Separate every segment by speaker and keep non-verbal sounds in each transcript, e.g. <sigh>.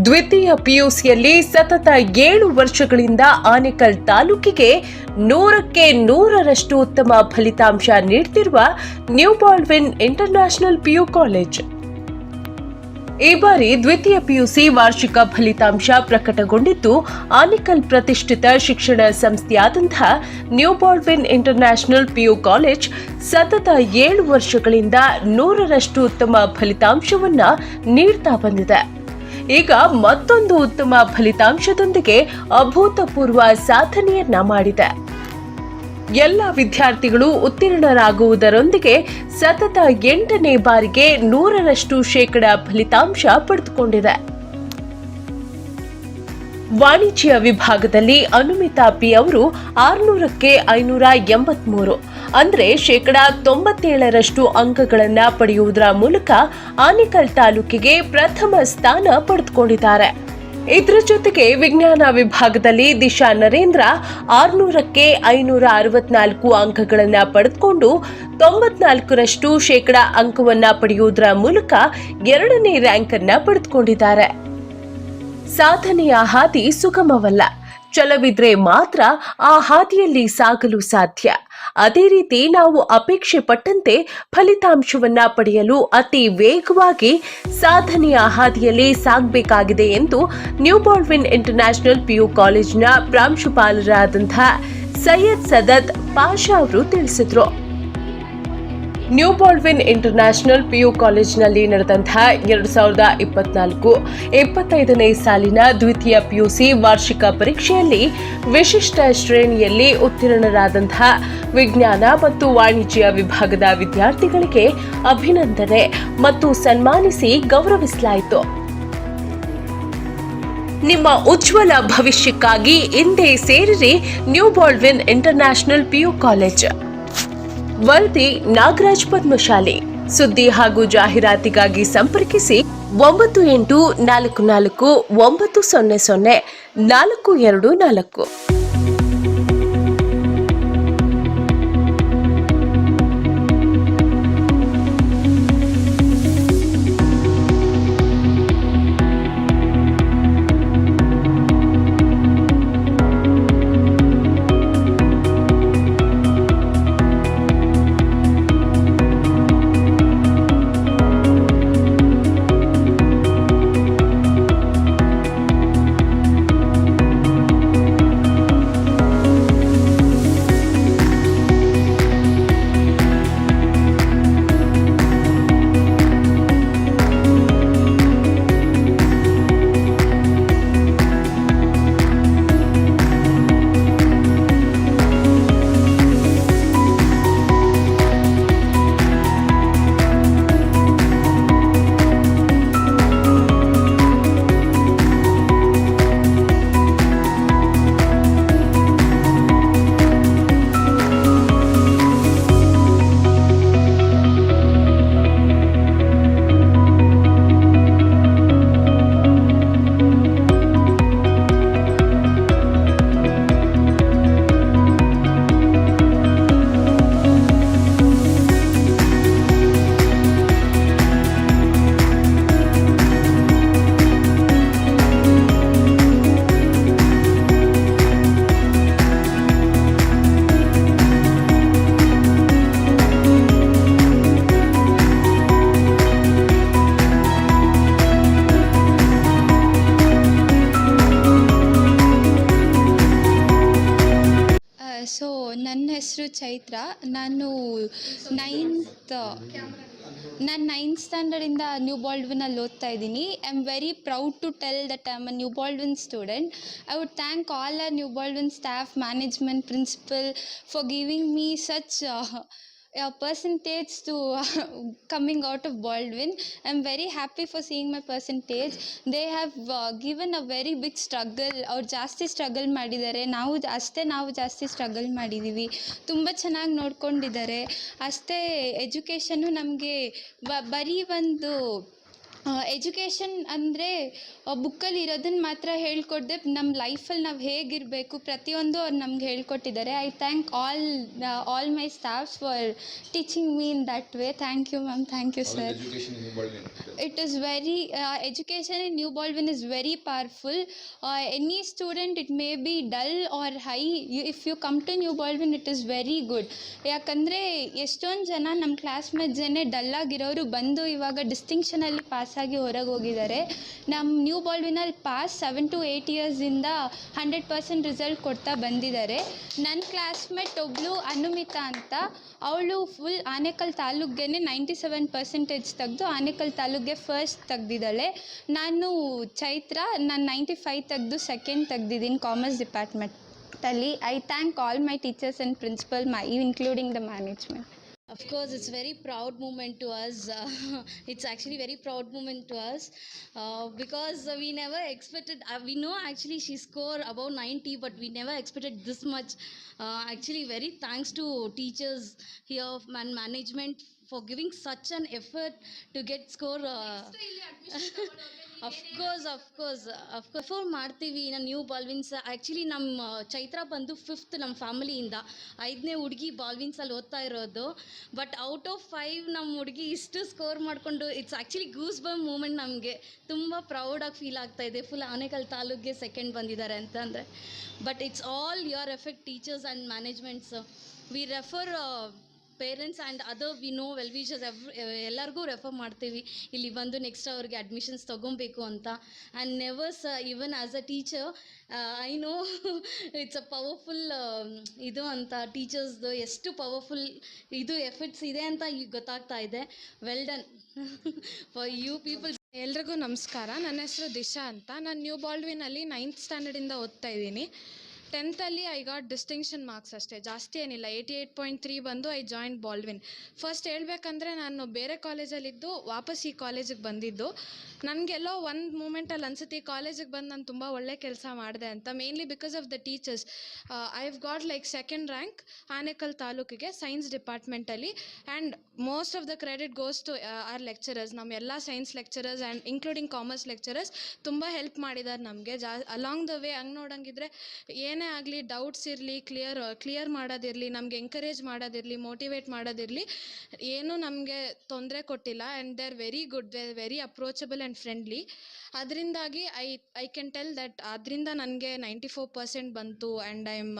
Speaker 1: ದ್ವಿತೀಯ ಪಿಯುಸಿಯಲ್ಲಿ ಸತತ ಏಳು ವರ್ಷಗಳಿಂದ ಆನೇಕಲ್ ತಾಲೂಕಿಗೆ ನೂರಕ್ಕೆ ನೂರರಷ್ಟು ಉತ್ತಮ ಫಲಿತಾಂಶ ನೀಡುತ್ತಿರುವ new Baldwin international PU college. ಈ ಬಾರಿ ದ್ವಿತೀಯ ಪಿಯುಸಿ ವಾರ್ಷಿಕ ಫಲಿತಾಂಶ ಪ್ರಕಟಗೊಂಡಿದ್ದು, ಆನಿಕಲ್ ಪ್ರತಿಷ್ಠಿತ ಶಿಕ್ಷಣ ಸಂಸ್ಥೆಯಾದಂತಹ new Baldwin international PU college ಸತತ ಏಳು ವರ್ಷಗಳಿಂದ ನೂರರಷ್ಟು ಉತ್ತಮ ಫಲಿತಾಂಶವನ್ನು ನೀಡ್ತಾ ಬಂದಿದೆ. ಈಗ ಮತ್ತೊಂದು ಉತ್ತಮ ಫಲಿತಾಂಶದೊಂದಿಗೆ ಅಭೂತಪೂರ್ವ ಸಾಧನೆಯನ್ನ ಮಾಡಿದೆ. ಎಲ್ಲ ವಿದ್ಯಾರ್ಥಿಗಳು ಉತ್ತೀರ್ಣರಾಗುವುದರೊಂದಿಗೆ ಸತತ ಎಂಟನೇ ಬಾರಿಗೆ ನೂರರಷ್ಟು ಶೇಕಡ ಫಲಿತಾಂಶ ಪಡೆದುಕೊಂಡಿದೆ. ವಾಣಿಜ್ಯ ವಿಭಾಗದಲ್ಲಿ ಅನುಮಿತಾ ಪಿ ಅವರು ಆರುನೂರಕ್ಕೆ ಐನೂರ ಎಂಬತ್ಮೂರು ಅಂದ್ರೆ ಶೇಕಡ ತೊಂಬತ್ತೇಳರಷ್ಟು ಅಂಕಗಳನ್ನ ಪಡೆಯುವುದರ ಮೂಲಕ ಆನೇಕಲ್ ತಾಲೂಕಿಗೆ ಪ್ರಥಮ ಸ್ಥಾನ ಪಡೆದುಕೊಂಡಿದ್ದಾರೆ. ಇದರ ಜೊತೆಗೆ ವಿಜ್ಞಾನ ವಿಭಾಗದಲ್ಲಿ ದಿಶಾ ನರೇಂದ್ರ ಆರ್ನೂರಕ್ಕೆ ಐನೂರ ಅರವತ್ನಾಲ್ಕು ಅಂಕಗಳನ್ನು ಪಡೆದುಕೊಂಡು ತೊಂಬತ್ನಾಲ್ಕರಷ್ಟು ಶೇಕಡ ಅಂಕವನ್ನು ಪಡೆಯುವುದರ ಮೂಲಕ ಎರಡನೇ ರ್ಯಾಂಕ್ ಅನ್ನ ಪಡೆದುಕೊಂಡಿದ್ದಾರೆ. ಸಾಧನೆಯ ಹಾದಿ ಸುಗಮವಲ್ಲ. ಛಲವಿದ್ರೆ ಮಾತ್ರ ಆ ಹಾದಿಯಲ್ಲಿ ಸಾಗಲು ಸಾಧ್ಯ. ಅದೇ ರೀತಿ ನಾವು ಅಪೇಕ್ಷೆ ಪಟ್ಟಂತೆ ಫಲಿತಾಂಶವನ್ನ ಪಡೆಯಲು ಅತಿ ವೇಗವಾಗಿ ಸಾಧನೆಯ ಹಾದಿಯಲ್ಲಿ ಸಾಗಬೇಕಾಗಿದೆ ಎಂದು ನ್ಯೂ ಬಾಲ್ವಿನ್ ಇಂಟರ್ನ್ಯಾಷನಲ್ ಪಿಯು ಕಾಲೇಜಿನ ಪ್ರಾಂಶುಪಾಲರಾದಂತಹ ಸೈಯದ್ ಸದತ್ ಪಾಷಾ ಅವರು ತಿಳಿಸಿದರು. ನ್ಯೂ ಬಾಲ್ವಿನ್ ಇಂಟರ್ನ್ಯಾಷನಲ್ ಪಿಯು ಕಾಲೇಜಿನಲ್ಲಿ ನಡೆದಂತಹ ಎರಡು ಸಾವಿರದ ಇಪ್ಪತ್ನಾಲ್ಕು ಇಪ್ಪತ್ತೈದನೇ ಸಾಲಿನ ದ್ವಿತೀಯ ಪಿಯುಸಿ ವಾರ್ಷಿಕ ಪರೀಕ್ಷೆಯಲ್ಲಿ ವಿಶಿಷ್ಟ ಶ್ರೇಣಿಯಲ್ಲಿ ಉತ್ತೀರ್ಣರಾದಂತಹ ವಿಜ್ಞಾನ ಮತ್ತು ವಾಣಿಜ್ಯ ವಿಭಾಗದ ವಿದ್ಯಾರ್ಥಿಗಳಿಗೆ ಅಭಿನಂದನೆ ಮತ್ತು ಸನ್ಮಾನಿಸಿ ಗೌರವಿಸಲಾಯಿತು. ನಿಮ್ಮ ಉಜ್ವಲ ಭವಿಷ್ಯಕ್ಕಾಗಿ ಇಂದೇ ಸೇರಿರಿ new Baldwin international PU college ವರದಿ ನಾಗರಾಜ್ ಪದ್ಮಶಾಲಿ. ಸುದ್ದಿ ಹಾಗೂ ಜಾಹೀರಾತಿಗಾಗಿ ಸಂಪರ್ಕಿಸಿ ಒಂಬತ್ತು ಎಂಟು ನಾಲ್ಕು ನಾಲ್ಕು ಒಂಬತ್ತು ಸೊನ್ನೆ ಸೊನ್ನೆ ನಾಲ್ಕು ಎರಡು ನಾಲ್ಕು.
Speaker 2: ನನ್ನ ಹೆಸರು ಚೈತ್ರ. ನಾನು ನೈನ್ತ್ ನಾನು ನೈನ್ತ್ ಸ್ಟ್ಯಾಂಡರ್ಡಿಂದ ನ್ಯೂ ಬಾಲ್ಡ್ವಿನಲ್ಲಿ ಓದ್ತಾ ಇದ್ದೀನಿ. I am very proud to tell that I am a new Baldwin student I would thank all our new Baldwin staff management principal for giving me such percentage to coming out of Baldwin. I'm very happy for seeing my percentage. They have uh, given a very big struggle. ಅವ್ರು ಜಾಸ್ತಿ struggle ಮಾಡಿದ್ದಾರೆ ನಾವು ಅಷ್ಟೇ ನಾವು ಜಾಸ್ತಿ struggle ಮಾಡಿದ್ದೀವಿ ತುಂಬ ಚೆನ್ನಾಗಿ ನೋಡ್ಕೊಂಡಿದ್ದಾರೆ ಅಷ್ಟೇ ಎಜುಕೇಷನ್ನು ನಮಗೆ ಬರೀ ಒಂದು ಎಜುಕೇಷನ್ ಅಂದರೆ ಬುಕ್ಕಲ್ಲಿ ಇರೋದನ್ನ ಮಾತ್ರ ಹೇಳ್ಕೊಡ್ದೆ ನಮ್ಮ ಲೈಫಲ್ಲಿ ನಾವು ಹೇಗಿರಬೇಕು ಪ್ರತಿಯೊಂದು ಅವ್ರು ನಮ್ಗೆ ಹೇಳ್ಕೊಟ್ಟಿದ್ದಾರೆ. I thank all all my staffs for teaching me in that way thank you ma'am thank you sir it is very education in new Baldwin is very powerful any student it may be dull or high if you come to new Baldwin it is very good ಯಾಕಂದರೆ ಎಷ್ಟೊಂದು ಜನ ನಮ್ಮ classmate ಜನ dull ಆಗಿರೋರು ಬಂದು ಇವಾಗ ಡಿಸ್ಟಿಂಕ್ಷನಲ್ಲಿ ಪಾಸಾಗಿ ಹೊರಗೆ ಹೋಗಿದ್ದಾರೆ. ನಮ್ಮ ನ್ಯೂ ಬಾಲ್ವಿನಲ್ಲಿ ಪಾಸ್ ಸೆವೆನ್ ಟು ಏಯ್ಟ್ ಇಯರ್ಸಿಂದ ಹಂಡ್ರೆಡ್ ಪರ್ಸೆಂಟ್ ರಿಸಲ್ಟ್ ಕೊಡ್ತಾ ಬಂದಿದ್ದಾರೆ. ನನ್ನ ಕ್ಲಾಸ್ಮೇಟ್ ಒಬ್ಬಳು ಅನುಮಿತಾ ಅಂತ. ಅವಳು ಫುಲ್ ಆನೇಕಲ್ ತಾಲೂಕ್ಗೆ ನೈಂಟಿ ಸೆವೆನ್ ಪರ್ಸೆಂಟೇಜ್ ತೆಗೆದು ಆನೇಕಲ್ ತಾಲೂಕ್ಗೆ ಫಸ್ಟ್ ತೆಗ್ದಿದ್ದಾಳೆ. ನಾನು ಚೈತ್ರ, ನಾನು ನೈಂಟಿ ಫೈವ್ ತೆಗೆದು ಸೆಕೆಂಡ್ ತೆಗ್ದಿದ್ದೀನಿ commerce ಡಿಪಾರ್ಟ್ಮೆಂಟಲ್ಲಿ I thank all my teachers and principal my including the management
Speaker 3: Of course, it's very proud moment to us. Uh, <laughs> it's actually very proud moment to us uh, because uh, we never expected. Uh, we know actually she scored above 90, but we never expected this much. Uh, actually, very thanks to teachers here and management for giving such an effort to get score. <laughs> Of course of course. Four ಮಾಡ್ತೀವಿ ನಾನು new ಬಾಲ್ವಿನ್ಸ್ actually ನಮ್ಮ ಚೈತ್ರ ಬಂದು fifth ನಮ್ಮ ಫ್ಯಾಮಿಲಿಯಿಂದ ಐದನೇ ಹುಡುಗಿ ಬಾಲ್ವಿನ್ಸಲ್ಲಿ ಓದ್ತಾ ಇರೋದು. But out of five ನಮ್ಮ ಹುಡುಗಿ ಇಷ್ಟು ಸ್ಕೋರ್ ಮಾಡಿಕೊಂಡು it's actually goose bump moment ನಮಗೆ. ತುಂಬ ಪ್ರೌಡಾಗಿ ಫೀಲ್ ಆಗ್ತಾ ಇದೆ. ಫುಲ್ ಆನೇಕಲ್ ತಾಲೂಕಿಗೆ ಸೆಕೆಂಡ್ ಬಂದಿದ್ದಾರೆ ಅಂತಂದರೆ. But it's all your effect teachers and managements we refer parents and other we know well wishes ಎವ್ ಎಲ್ಲರಿಗೂ ರೆಫರ್ ಮಾಡ್ತೀವಿ. ಇಲ್ಲಿ ಬಂದು ನೆಕ್ಸ್ಟ್ ಅವ್ರಿಗೆ ಅಡ್ಮಿಷನ್ಸ್ ತೊಗೊಬೇಕು ಅಂತ. And never's even as a teacher I know it's a powerful ಇದು ಅಂತ ಟೀಚರ್ಸ್ದು ಎಷ್ಟು ಪವರ್ಫುಲ್ ಇದು ಎಫೆಕ್ಟ್ಸ್ ಇದೆ ಅಂತ ಈಗ ಗೊತ್ತಾಗ್ತಾ ಇದೆ. Well done for you people
Speaker 4: ಎಲ್ರಿಗೂ ನಮಸ್ಕಾರ. ನನ್ನ ಹೆಸರು ದಿಶಾ ಅಂತ. ನಾನು ನ್ಯೂ ಬಾಲ್ಡ್ವಿನಲ್ಲಿ ನೈನ್ತ್ ಸ್ಟ್ಯಾಂಡರ್ಡಿಂದ ಓದ್ತಾ ಇದ್ದೀನಿ. ಟೆಂತಲ್ಲಿ ಐ ಗಾಟ್ ಡಿಸ್ಟಿಂಕ್ಷನ್ ಮಾರ್ಕ್ಸ್ ಅಷ್ಟೇ, ಜಾಸ್ತಿ ಏನಿಲ್ಲ ಏಯ್ಟಿ ಏಯ್ಟ್ ಪಾಯಿಂಟ್ ತ್ರೀ ಬಂದು ಐ ಜಾಯಿಂಟ್ ಬಾಲ್ವಿನ್ ಫಸ್ಟ್ ಹೇಳಬೇಕಂದ್ರೆ ನಾನು ಬೇರೆ ಕಾಲೇಜಲ್ಲಿದ್ದು ವಾಪಸ್ ಈ ಕಾಲೇಜಿಗೆ ಬಂದಿದ್ದು. ನನಗೆಲ್ಲೋ ಒಂದು ಮೂಮೆಂಟಲ್ಲಿ ಅನ್ಸುತ್ತೆ, ಈ ಕಾಲೇಜಿಗೆ ಬಂದು ನಾನು ತುಂಬ ಒಳ್ಳೆ ಕೆಲಸ ಮಾಡಿದೆ ಅಂತ mainly because of the teachers I have got like second rank Anekal ತಾಲೂಕಿಗೆ science ಡಿಪಾರ್ಟ್ಮೆಂಟಲ್ಲಿ and most of the credit goes to our lecturers ನಮ್ಮ ಎಲ್ಲ science lecturers and including commerce lecturers ತುಂಬ ಹೆಲ್ಪ್ ಮಾಡಿದ್ದಾರೆ ನಮಗೆ. ಜಾ ಅಲಾಂಗ್ ದ ವೇ ಹಂಗೆ ನೋಡೋಂಗಿದ್ರೆ, ಏನೇ ಆಗಲಿ ಡೌಟ್ಸ್ ಇರಲಿ ಕ್ಲಿಯರ್ ಕ್ಲಿಯರ್ ಮಾಡೋದಿರಲಿ, ನಮ್ಗೆ ಎಂಕರೇಜ್ ಮಾಡೋದಿರಲಿ ಮೋಟಿವೇಟ್ ಮಾಡೋದಿರಲಿ, ಏನೂ ನಮಗೆ ತೊಂದರೆ ಕೊಟ್ಟಿಲ್ಲ. And they are very good they are very approachable and friendly ಅದರಿಂದಾಗಿ I I can tell that ಅದರಿಂದ ನನಗೆ ನೈಂಟಿ ಫೋರ್ ಪರ್ಸೆಂಟ್ ಬಂತು and I am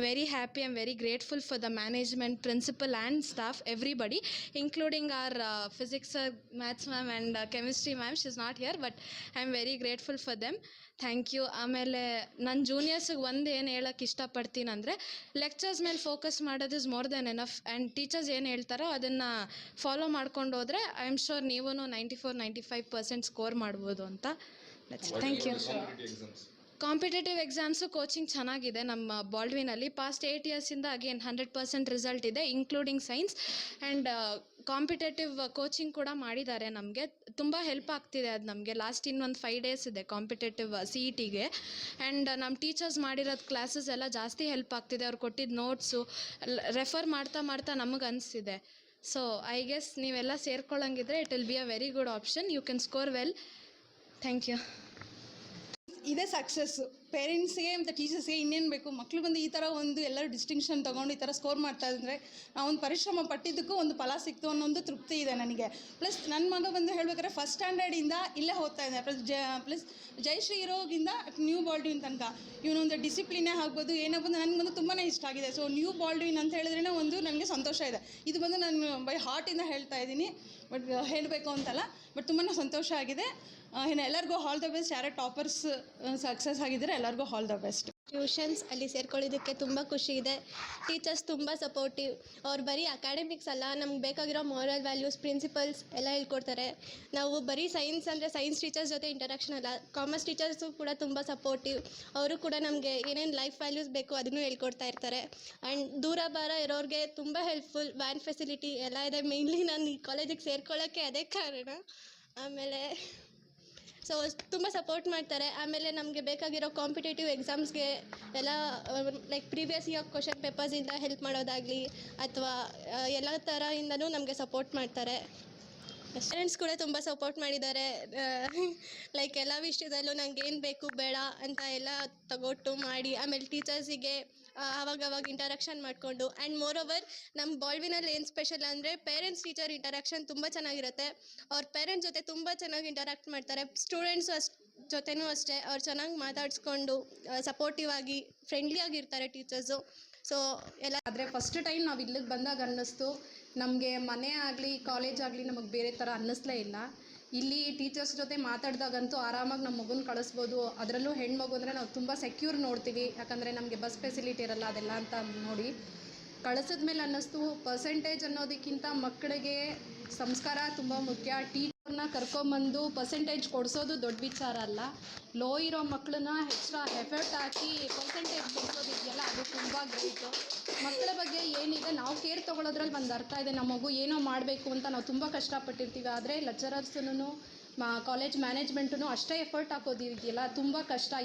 Speaker 4: very happy I am very grateful for the management principal and staff everybody including our physics maths ma'am and chemistry ma'am she is not here but I am very grateful for them thank you ಆಮೇಲೆ ನನ್ನ ಜೂನಿಯರ್ಸಿಗೆ ಒಂದು ಏನು ಹೇಳೋಕ್ಕೆ ಇಷ್ಟಪಡ್ತೀನಿ ಅಂದರೆ lectures ಮೇಲೆ focus ಮಾಡೋದು is more than enough and teachers ಏನು ಹೇಳ್ತಾರೋ ಅದನ್ನು ಫಾಲೋ ಮಾಡ್ಕೊಂಡು ಹೋದರೆ ಐ ಆಮ್ ಶೋರ್ ನೀವೂ ninety four ninety five percent score ಮಾಡ್ಬೋದು ಅಂತ. Thank you. Competitive exams coaching ಚೆನ್ನಾಗಿದೆ ನಮ್ಮ ಬಾಲ್ಡ್ವಿನಲ್ಲಿ ಪಾಸ್ಟ್ ಏಯ್ಟ್ ಇಯರ್ಸಿಂದ ಅಗೇನ್ ಹಂಡ್ರೆಡ್ ಪರ್ಸೆಂಟ್ ರಿಸಲ್ಟ್ ಇದೆ including science and competitive coaching ಕೂಡ ಮಾಡಿದ್ದಾರೆ ನಮಗೆ. ತುಂಬ ಹೆಲ್ಪ್ ಆಗ್ತಿದೆ ಅದು ನಮಗೆ. ಲಾಸ್ಟ್ ಇನ್ನೊಂದು ಫೈವ್ ಡೇಸ್ ಇದೆ ಕಾಂಪಿಟೇಟಿವ್ ಸಿ ಇ ಟಿಗೆ ಆ್ಯಂಡ್ ನಮ್ಮ ಟೀಚರ್ಸ್ ಮಾಡಿರೋದು ಕ್ಲಾಸಸ್ ಎಲ್ಲ ಜಾಸ್ತಿ ಹೆಲ್ಪ್ ಆಗ್ತಿದೆ. ಅವ್ರು ಕೊಟ್ಟಿದ್ದ ನೋಟ್ಸು ರೆಫರ್ ಮಾಡ್ತಾ ಮಾಡ್ತಾ ನಮಗೆ ಅನಿಸಿದೆ. ಸೊ ಐ ಗೆಸ್ ನೀವೆಲ್ಲ ಸೇರ್ಕೊಳ್ಳೋಂಗಿದ್ರೆ it will be a very good option you can score well thank you
Speaker 5: ಇದೇ ಸಕ್ಸಸ್ಸು ಪೇರೆಂಟ್ಸ್ಗೆ ಮತ್ತು ಟೀಚರ್ಸ್ಗೆ ಇನ್ನೇನು ಬೇಕು? ಮಕ್ಕಳು ಬಂದು ಈ ಥರ ಒಂದು ಎಲ್ಲರೂ ಡಿಸ್ಟಿಂಕ್ಷನ್ ತೊಗೊಂಡು ಈ ಥರ ಸ್ಕೋರ್ ಮಾಡ್ತಾ ಇದ್ದರೆ ಒಂದು ಪರಿಶ್ರಮ ಪಟ್ಟಿದ್ದಕ್ಕೂ ಒಂದು ಫಲ ಸಿಕ್ತು ಒಂದು ತೃಪ್ತಿ ಇದೆ ನನಗೆ. ಪ್ಲಸ್ ನನ್ನ ಮಗ ಬಂದು ಹೇಳ್ಬೇಕಾದ್ರೆ ಫಸ್ಟ್ ಸ್ಟ್ಯಾಂಡರ್ಡಿಂದ ಇಲ್ಲೇ ಹೋಗ್ತಾ ಇದ್ದಾನೆ ಪ್ಲಸ್ ಜ ಪ್ಲಸ್ ಜಯಶ್ರೀ ಇರೋಗಿಂದ ನ್ಯೂ ಬಾಲ್ಡ್ವಿನ್ ತನಕ. ಇವನೊಂದು ಡಿಸಿಪ್ಲಿನೇ ಆಗ್ಬೋದು, ಏನೋ ಬಂದು ನನಗೆ ಬಂದು ತುಂಬಾ ಇಷ್ಟ ಆಗಿದೆ. ಸೊ ನ್ಯೂ ಬಾಲ್ಡ್ವಿನ್ ಅಂತ ಹೇಳಿದ್ರೆ ಒಂದು ನನಗೆ ಸಂತೋಷ ಇದೆ. ಇದು ಬಂದು ನಾನು ಬೈ ಹಾರ್ಟಿಂದ ಹೇಳ್ತಾ ಇದ್ದೀನಿ. ಬಟ್ ಹೇಳಬೇಕು ಅಂತಲ್ಲ ಬಟ್ ತುಂಬಾ ಸಂತೋಷ ಆಗಿದೆ. ಇನ್ನು ಎಲ್ಲರಿಗೂ ಹಾಲ್ ದ ಬೆಸ್ಟ್ ಯಾರೋ ಟಾಪರ್ಸ್ ಸಕ್ಸಸ್ ಆಗಿದ್ದಾರೆ ಎಲ್ಲರಿಗೂ ಹಾಲ್ ದ ಬೆಸ್ಟ್
Speaker 6: ಟ್ಯೂಷನ್ಸ್ ಅಲ್ಲಿ ಸೇರ್ಕೊಳ್ಳೋದಕ್ಕೆ ತುಂಬ ಖುಷಿ ಇದೆ. ಟೀಚರ್ಸ್ ತುಂಬ ಸಪೋರ್ಟಿವ್ ಅವ್ರು ಬರೀ ಅಕಾಡೆಮಿಕ್ಸ್ ಅಲ್ಲ, ನಮ್ಗೆ ಬೇಕಾಗಿರೋ ಮಾರಲ್ ವ್ಯಾಲ್ಯೂಸ್ ಪ್ರಿನ್ಸಿಪಲ್ಸ್ ಎಲ್ಲ ಹೇಳ್ಕೊಡ್ತಾರೆ. ನಾವು ಬರೀ ಸೈನ್ಸ್ ಅಂದರೆ ಸೈನ್ಸ್ ಟೀಚರ್ಸ್ ಜೊತೆ ಇಂಟರಾಕ್ಷನ್ ಅಲ್ಲ ಕಾಮರ್ಸ್ ಟೀಚರ್ಸು ಕೂಡ ತುಂಬ ಸಪೋರ್ಟಿವ್ ಅವರು ಕೂಡ ನಮಗೆ ಏನೇನು ಲೈಫ್ ವ್ಯಾಲ್ಯೂಸ್ ಬೇಕು ಅದನ್ನು ಹೇಳ್ಕೊಡ್ತಾ ಇರ್ತಾರೆ. ಆ್ಯಂಡ್ ದೂರ ಬಾರ ಇರೋರಿಗೆ ತುಂಬ ಹೆಲ್ಪ್ಫುಲ್ ವ್ಯಾನ್ ಫೆಸಿಲಿಟಿ ಎಲ್ಲ ಇದೆ. ಮೇಯ್ನ್ಲಿ ನಾನು ಈ ಕಾಲೇಜಿಗೆ ಸೇರ್ಕೊಳ್ಳೋಕ್ಕೆ ಅದೇ ಕಾರಣ. ಆಮೇಲೆ ಸೊ ತುಂಬ ಸಪೋರ್ಟ್ ಮಾಡ್ತಾರೆ. ಆಮೇಲೆ ನಮಗೆ ಬೇಕಾಗಿರೋ ಕಾಂಪಿಟೇಟಿವ್ ಎಕ್ಸಾಮ್ಸ್ಗೆ ಎಲ್ಲ ಲೈಕ್ ಪ್ರೀವಿಯಸ್ ಇಯರ್ ಕ್ವಶನ್ ಪೇಪರ್ಸಿಂದ ಹೆಲ್ಪ್ ಮಾಡೋದಾಗಲಿ, ಅಥವಾ ಎಲ್ಲ ಥರದಿಂದನೂ ನಮಗೆ ಸಪೋರ್ಟ್ ಮಾಡ್ತಾರೆ. ಪೇರೆಂಟ್ಸ್ ಕೂಡ ತುಂಬ ಸಪೋರ್ಟ್ ಮಾಡಿದ್ದಾರೆ. ಲೈಕ್ ಎಲ್ಲ ವಿಷಯದಲ್ಲೂ ನಂಗೆ ಏನು ಬೇಕು ಬೇಡ ಅಂತ ಎಲ್ಲ ತಗೊಟ್ಟು ಮಾಡಿ. ಆಮೇಲೆ ಟೀಚರ್ಸಿಗೆ ಆವಾಗ ಅವಾಗ ಇಂಟರಾಕ್ಷನ್ ಮಾಡಿಕೊಂಡು. ಆ್ಯಂಡ್ ಮೋರ್ ಓವರ್ ನಮ್ಮ ಬಾಲ್ವಿನಲ್ಲಿ ಏನು ಸ್ಪೆಷಲ್ ಅಂದರೆ ಪೇರೆಂಟ್ಸ್ ಟೀಚರ್ ಇಂಟರಾಕ್ಷನ್ ತುಂಬ ಚೆನ್ನಾಗಿರುತ್ತೆ. ಅವ್ರ ಪೇರೆಂಟ್ಸ್ ಜೊತೆ ತುಂಬ ಚೆನ್ನಾಗಿ ಇಂಟರಾಕ್ಟ್ ಮಾಡ್ತಾರೆ. ಸ್ಟೂಡೆಂಟ್ಸು ಅಷ್ಟು ಜೊತೆನೂ ಅಷ್ಟೇ. ಅವ್ರು ಚೆನ್ನಾಗಿ ಮಾತಾಡಿಸ್ಕೊಂಡು ಸಪೋರ್ಟಿವ್ ಆಗಿ ಫ್ರೆಂಡ್ಲಿ ಆಗಿರ್ತಾರೆ ಟೀಚರ್ಸು ಸೊ ಎಲ್ಲ
Speaker 7: ಆದರೆ ಫಸ್ಟ್ ಟೈಮ್ ನಾವು ಇಲ್ಲಿಗೆ ಬಂದಾಗ ಅನ್ನಿಸ್ತು. ನಮಗೆ ಮನೆ ಆಗಲಿ ಕಾಲೇಜ್ ಆಗಲಿ ನಮಗೆ ಬೇರೆ ಥರ ಅನ್ನಿಸ್ಲೇ ಇಲ್ಲ. ಇಲ್ಲಿ ಟೀಚರ್ಸ್ ಜೊತೆ ಮಾತಾಡಿದಾಗಂತೂ ಆರಾಮಾಗಿ ನಮ್ಮ ಮಗುನ ಕಳಿಸ್ಬೋದು. ಅದರಲ್ಲೂ ಹೆಣ್ಮಗು ಅಂದರೆ ನಾವು ತುಂಬ ಸೆಕ್ಯೂರ್ ನೋಡ್ತೀವಿ. ಯಾಕಂದರೆ ನಮಗೆ ಬಸ್ ಫೆಸಿಲಿಟಿ ಇರಲ್ಲ ಅದೆಲ್ಲ ಅಂತ ನೋಡಿ. ಕಳಿಸಿದ್ಮೇಲೆ ಅನ್ನಿಸ್ತು ಪರ್ಸೆಂಟೇಜ್ ಅನ್ನೋದಕ್ಕಿಂತ ಮಕ್ಕಳಿಗೆ ಸಂಸ್ಕಾರ ತುಂಬ ಮುಖ್ಯ. ಟೀಚರ್ನ ಕರ್ಕೊಂಬಂದು ಪರ್ಸೆಂಟೇಜ್ ಕೊಡಿಸೋದು ದೊಡ್ಡ ವಿಚಾರ ಅಲ್ಲ. ಲೋ ಇರೋ ಮಕ್ಕಳನ್ನ ಎಕ್ಸ್ಟ್ರಾ ಎಫರ್ಟ್ ಹಾಕಿ ಪರ್ಸೆಂಟೇಜ್ ಕೊಡಿಸೋದಿದೆಯಲ್ಲ ಅದು ತುಂಬ ಗ್ರೇಟು ಮಕ್ಕಳ ಬಗ್ಗೆ ಏನಿದೆ, ನಾವು ಕೇರ್ ತೊಗೊಳೋದ್ರಲ್ಲಿ ಒಂದು ಅರ್ಥ ಇದೆ. ನಮ್ಮ ಮಗು ಏನೋ ಮಾಡಬೇಕು ಅಂತ ನಾವು ತುಂಬ ಕಷ್ಟಪಟ್ಟಿರ್ತೀವಿ. ಆದರೆ ಲೆಕ್ಚರರ್ಸೂ ಮಾ ಕಾಲೇಜ್ ಮ್ಯಾನೇಜ್ಮೆಂಟೂ ಅಷ್ಟೇ ಎಫರ್ಟ್ ಹಾಕೋದಿದೆಯಲ್ಲ ತುಂಬ ಕಷ್ಟ.